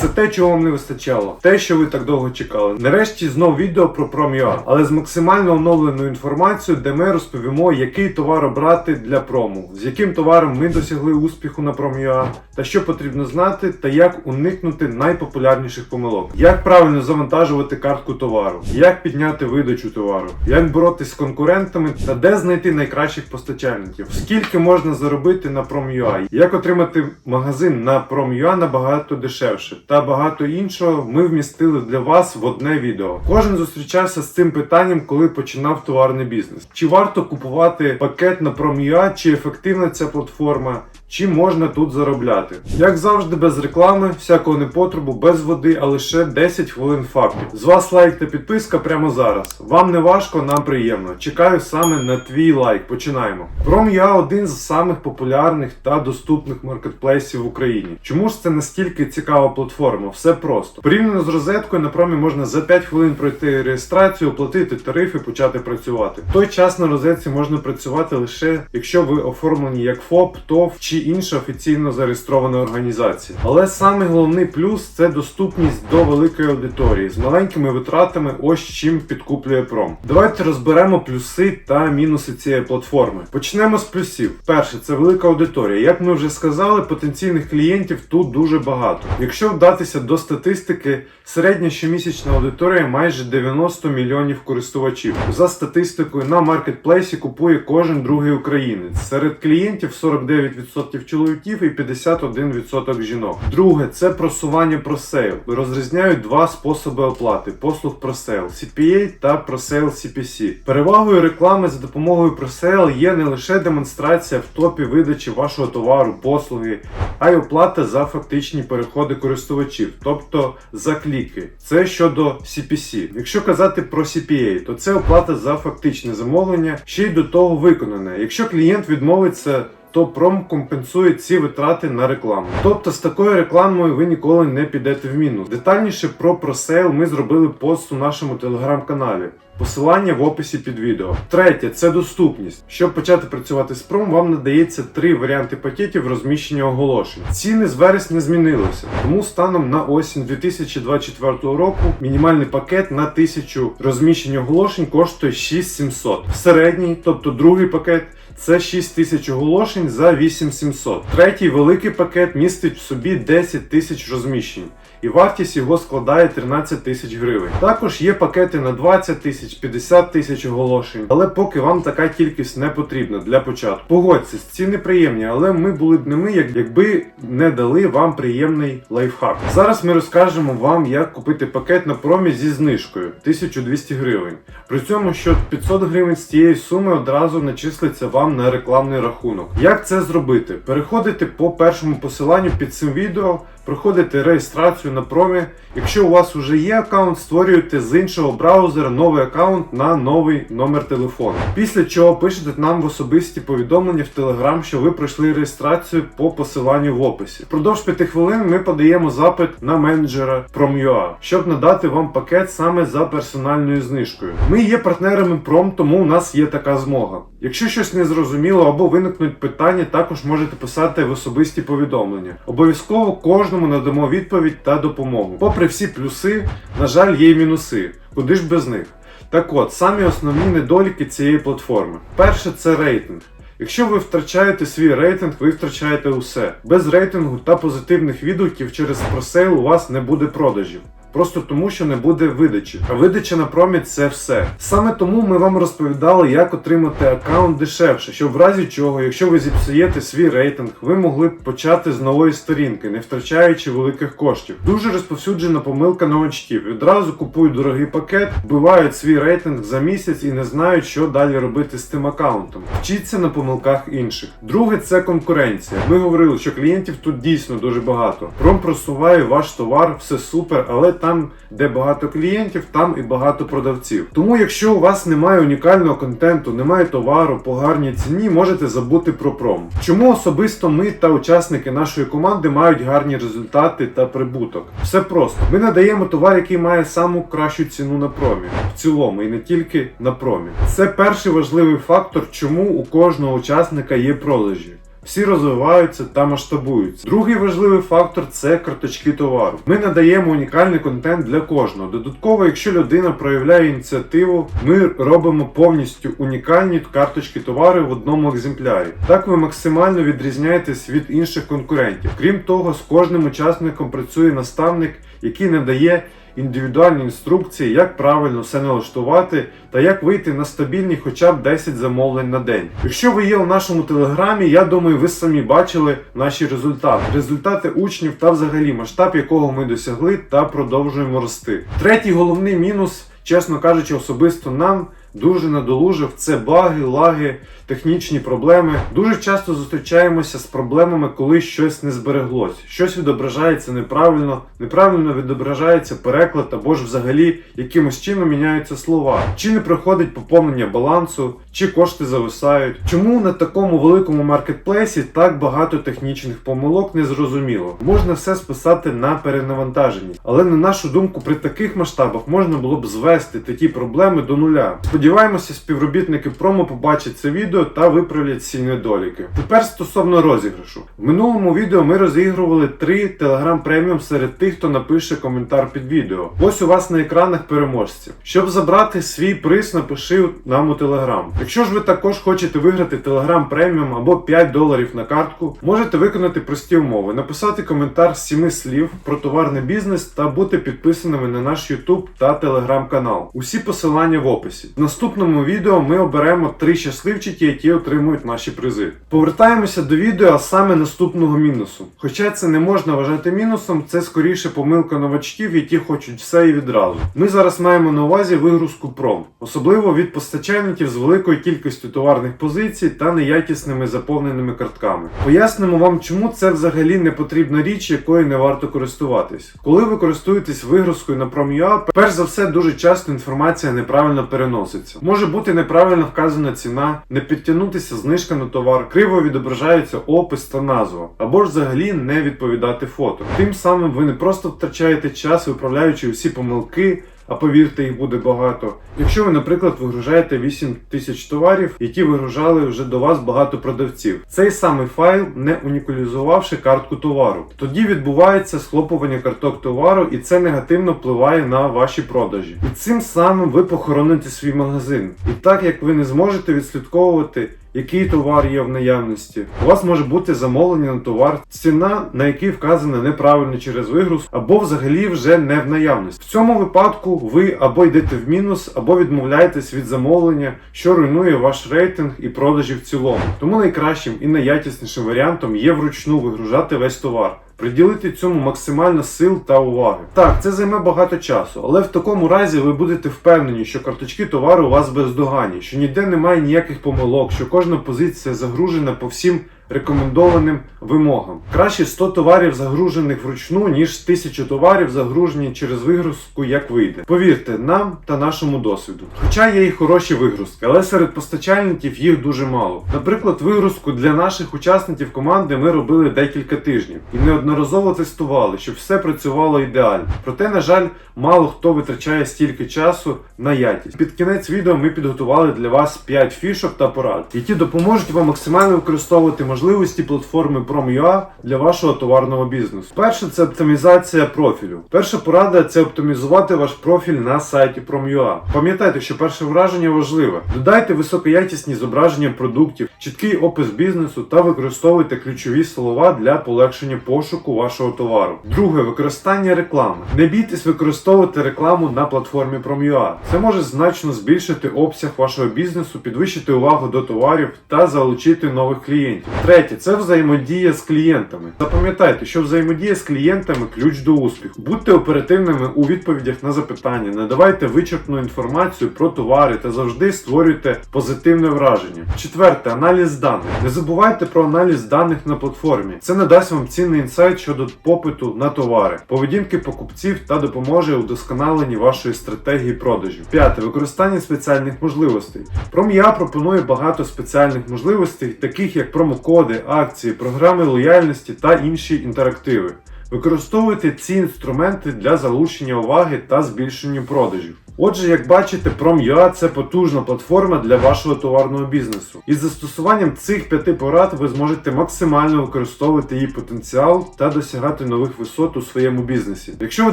Це те, чого вам не вистачало, те, що ви так довго чекали. Нарешті знов відео про Prom.ua, але з максимально оновленою інформацією, де ми розповімо, який товар обрати для прому, з яким товаром ми досягли успіху на Prom.ua, та що потрібно знати, та як уникнути найпопулярніших помилок, як правильно завантажувати картку товару, як підняти видачу товару, як боротись з конкурентами та де знайти найкращих постачальників, скільки можна заробити на Prom.ua, як отримати магазин на Prom.ua набагато дешевше та багато іншого ми вмістили для вас в одне відео. Кожен зустрічався з цим питанням, коли починав товарний бізнес. Чи варто купувати пакет на Prom.ua, чи ефективна ця платформа, чи можна тут заробляти? Як завжди, без реклами, всякого непотребу, без води, а лише 10 хвилин фактів. З вас лайк та підписка прямо зараз. Вам не важко, нам приємно. Чекаю саме на твій лайк. Починаємо. Prom.ua один з самих популярних та доступних маркетплейсів в Україні. Чому ж це настільки цікава платформа? Все просто. Порівняно з розеткою на промі можна за 5 хвилин пройти реєстрацію, оплатити тариф і почати працювати. В той час на розетці можна працювати лише якщо ви оформлені як ФОП, ТОВ чи інша офіційно зареєстрована організація. Але саме головний плюс це доступність до великої аудиторії з маленькими витратами. Ось чим підкуплює пром. Давайте розберемо плюси та мінуси цієї платформи. Почнемо з плюсів. Перше, це велика аудиторія. Як ми вже сказали, потенційних клієнтів тут дуже багато. Якщо вдатися до статистики, середня щомісячна аудиторія майже 90 мільйонів користувачів. За статистикою на маркетплейсі купує кожен другий українець. Серед клієнтів 49% чоловіків і 51% жінок. Друге, це просування просейл. Розрізняють два способи оплати: послуг просейл CPA та просейл CPC. Перевагою реклами за допомогою просейл є не лише демонстрація в топі видачі вашого товару, послуги, а й оплата за фактичні переходи користувачів, тобто за кліки. Це щодо CPC. Якщо казати про CPA, то це оплата за фактичне замовлення, ще й до того виконане. Якщо клієнт відмовиться. То пром компенсує ці витрати на рекламу. Тобто з такою рекламою ви ніколи не підете в мінус. Детальніше про просейл ми зробили пост у нашому телеграм-каналі. Посилання в описі під відео. Третє це доступність. Щоб почати працювати з пром, вам надається три варіанти пакетів розміщення оголошень. Ціни з вересня змінилися, тому станом на осінь 2024 року мінімальний пакет на 1000 розміщень оголошень коштує 6700. Середній, тобто другий пакет. Це 6 тисяч оголошень за 8700. Третій великий пакет містить в собі 10 тисяч розміщень. І вартість його складає 13 тисяч гривень. Також є пакети на 20 тисяч, 50 тисяч оголошень, але поки вам така кількість не потрібна для початку. Погодьтесь, ціни приємні, але ми були б не ми, якби не дали вам приємний лайфхак. Зараз ми розкажемо вам, як купити пакет на промі зі знижкою 1200 гривень. При цьому що 500 гривень з цієї суми одразу начислиться вам на рекламний рахунок. Як це зробити? Переходите по першому посиланню під цим відео, проходите реєстрацію на промі. Якщо у вас вже є аккаунт, створюєте з іншого браузера новий аккаунт на новий номер телефону. Після чого пишете нам в особисті повідомлення в Telegram, що ви пройшли реєстрацію по посиланню в описі. Впродовж 5 хвилин ми подаємо запит на менеджера Prom.ua, щоб надати вам пакет саме за персональною знижкою. Ми є партнерами Prom, тому у нас є така змога. Якщо щось не зрозуміло або виникнуть питання, також можете писати в особисті повідомлення. Обов'язково кожному надамо відповідь та допомогу. Попри всі плюси, на жаль, є й мінуси. Куди ж без них? Так от, самі основні недоліки цієї платформи. Перше це рейтинг. Якщо ви втрачаєте свій рейтинг, ви втрачаєте усе. Без рейтингу та позитивних відгуків через просейл у вас не буде продажів. Просто тому, що не буде видачі. А видача на промі це все. Саме тому ми вам розповідали, як отримати аккаунт дешевше, щоб в разі чого, якщо ви зіпсуєте свій рейтинг, ви могли б почати з нової сторінки, не втрачаючи великих коштів. Дуже розповсюджена помилка новачків. Відразу купують дорогий пакет, вбивають свій рейтинг за місяць і не знають, що далі робити з тим аккаунтом. Вчіться на помилках інших. Друге це конкуренція. Ми говорили, що клієнтів тут дійсно дуже багато. Пром просуває ваш товар, все супер, але там, де багато клієнтів, там і багато продавців. Тому, якщо у вас немає унікального контенту, немає товару по гарній ціні, можете забути про пром. Чому особисто ми та учасники нашої команди мають гарні результати та прибуток? Все просто. Ми надаємо товар, який має саму кращу ціну на промі. В цілому і не тільки на промі. Це перший важливий фактор, чому у кожного учасника є продажі. Всі розвиваються та масштабуються. Другий важливий фактор це карточки товару. Ми надаємо унікальний контент для кожного. Додатково, якщо людина проявляє ініціативу, ми робимо повністю унікальні карточки товару в одному екземплярі. Так ви максимально відрізняєтесь від інших конкурентів. Крім того, з кожним учасником працює наставник, який надає індивідуальні інструкції, як правильно все налаштувати та як вийти на стабільні хоча б 10 замовлень на день. Якщо ви є у нашому телеграмі, я думаю, ви самі бачили наші результати. Результати учнів та взагалі масштаб, якого ми досягли та продовжуємо рости. Третій головний мінус, чесно кажучи, особисто нам. Дуже надолужив це баги, лаги, технічні проблеми. Дуже часто зустрічаємося з проблемами, коли щось не збереглось, щось відображається неправильно, неправильно відображається переклад або ж взагалі якимось чином міняються слова. Чи не проходить поповнення балансу, чи кошти зависають. Чому на такому великому маркетплейсі так багато технічних помилок не зрозуміло? Можна все списати на перенавантаження, але на нашу думку, при таких масштабах можна було б звести такі проблеми до нуля. Сподіваємося, співробітники промо побачать це відео та виправлять ці недоліки. Тепер стосовно розіграшу. В минулому відео ми розігрували три Telegram преміум серед тих, хто напише коментар під відео. Ось у вас на екранах переможці. Щоб забрати свій приз, напиши нам у Telegram. Якщо ж ви також хочете виграти Telegram преміум або 5 доларів на картку, можете виконати прості умови: написати коментар з 7 слів про товарний бізнес та бути підписаними на наш YouTube та Telegram канал. Усі посилання в описі. В наступному відео ми оберемо три щасливчики, які отримують наші призи. Повертаємося до відео, а саме наступного мінусу. Хоча це не можна вважати мінусом, це скоріше помилка новачків, які хочуть все і відразу. Ми зараз маємо на увазі вигрузку пром, особливо від постачальників з великою кількістю товарних позицій та неякісними заповненими картками. Пояснимо вам, чому це взагалі не потрібна річ, якою не варто користуватись. Коли ви користуєтесь вигрузкою на Prom.ua, перш за все дуже часто інформація неправильно переноситься. Може бути неправильно вказана ціна, не підтягнутися знижка на товар, криво відображається опис та назва, або ж взагалі не відповідати фото. Тим самим ви не просто втрачаєте час, виправляючи усі помилки. А повірте, їх буде багато. Якщо ви, наприклад, вигружаєте 8 тисяч товарів, які вигружали вже до вас багато продавців, цей самий файл, не унікалізувавши картку товару, тоді відбувається схлопування карток товару, і це негативно впливає на ваші продажі. І цим самим ви похороните свій магазин. І так як ви не зможете відслідковувати який товар є в наявності. У вас може бути замовлення на товар, ціна на який вказана неправильно через вигруз, або взагалі вже не в наявності. В цьому випадку ви або йдете в мінус, або відмовляєтесь від замовлення, що руйнує ваш рейтинг і продажі в цілому. Тому найкращим і найякіснішим варіантом є вручну вигружати весь товар. Приділити цьому максимально сил та уваги. Так, це займе багато часу, але в такому разі ви будете впевнені, що карточки товару у вас бездоганні, що ніде немає ніяких помилок, що кожна позиція загружена по всім рекомендованим вимогам. Краще 100 товарів загружених вручну, ніж 1000 товарів загружені через вигрузку, як вийде. Повірте, нам та нашому досвіду. Хоча є і хороші вигрузки, але серед постачальників їх дуже мало. Наприклад, вигрузку для наших учасників команди ми робили декілька тижнів і неодноразово тестували, щоб все працювало ідеально. Проте, на жаль, мало хто витрачає стільки часу на якість. Під кінець відео ми підготували для вас 5 фішок та порад, які допоможуть вам максимально використовувати можливості платформи Prom.ua для вашого товарного бізнесу. Перше це оптимізація профілю. Перша порада це оптимізувати ваш профіль на сайті Prom.ua. Пам'ятайте, що перше враження важливе. Додайте високоякісні зображення продуктів, чіткий опис бізнесу та використовуйте ключові слова для полегшення пошуку вашого товару. Друге використання реклами. Не бійтесь використовувати рекламу на платформі Prom.ua. Це може значно збільшити обсяг вашого бізнесу, підвищити увагу до товарів та залучити нових клієнтів. Третє це взаємодія з клієнтами. Запам'ятайте, що взаємодія з клієнтами ключ до успіху. Будьте оперативними у відповідях на запитання, надавайте вичерпну інформацію про товари та завжди створюйте позитивне враження. Четверте аналіз даних. Не забувайте про аналіз даних на платформі. Це надасть вам цінний інсайт щодо попиту на товари, поведінки покупців та допоможе у вдосконаленні вашої стратегії продажів. П'яте використання спеціальних можливостей. Prom.ua пропонує багато спеціальних можливостей, таких як промокоди, акції, програми лояльності та інші інтерактиви. Використовуйте ці інструменти для залучення уваги та збільшення продажів. Отже, як бачите, Prom.ua – це потужна платформа для вашого товарного бізнесу. Із застосуванням цих п'яти порад ви зможете максимально використовувати її потенціал та досягати нових висот у своєму бізнесі. Якщо ви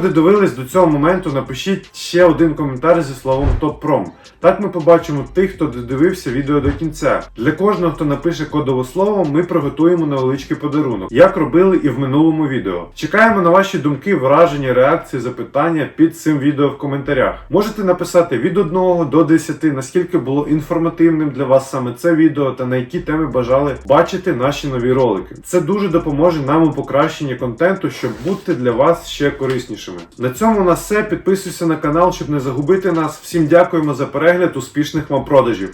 додивились до цього моменту, напишіть ще один коментар зі словом ТОП-ПРОМ. Так ми побачимо тих, хто додивився відео до кінця. Для кожного, хто напише кодове слово, ми приготуємо невеличкий подарунок, як робили і в минулому відео. Чекаємо на ваші думки, враження, реакції, запитання під цим відео в коментарях. Можете написати від 1 до 10, наскільки було інформативним для вас саме це відео та на які теми бажали бачити наші нові ролики. Це дуже допоможе нам у покращенні контенту, щоб бути для вас ще кориснішими. На цьому у нас все. Підписуйся на канал, щоб не загубити нас. Всім дякуємо за перегляд, успішних вам продажів.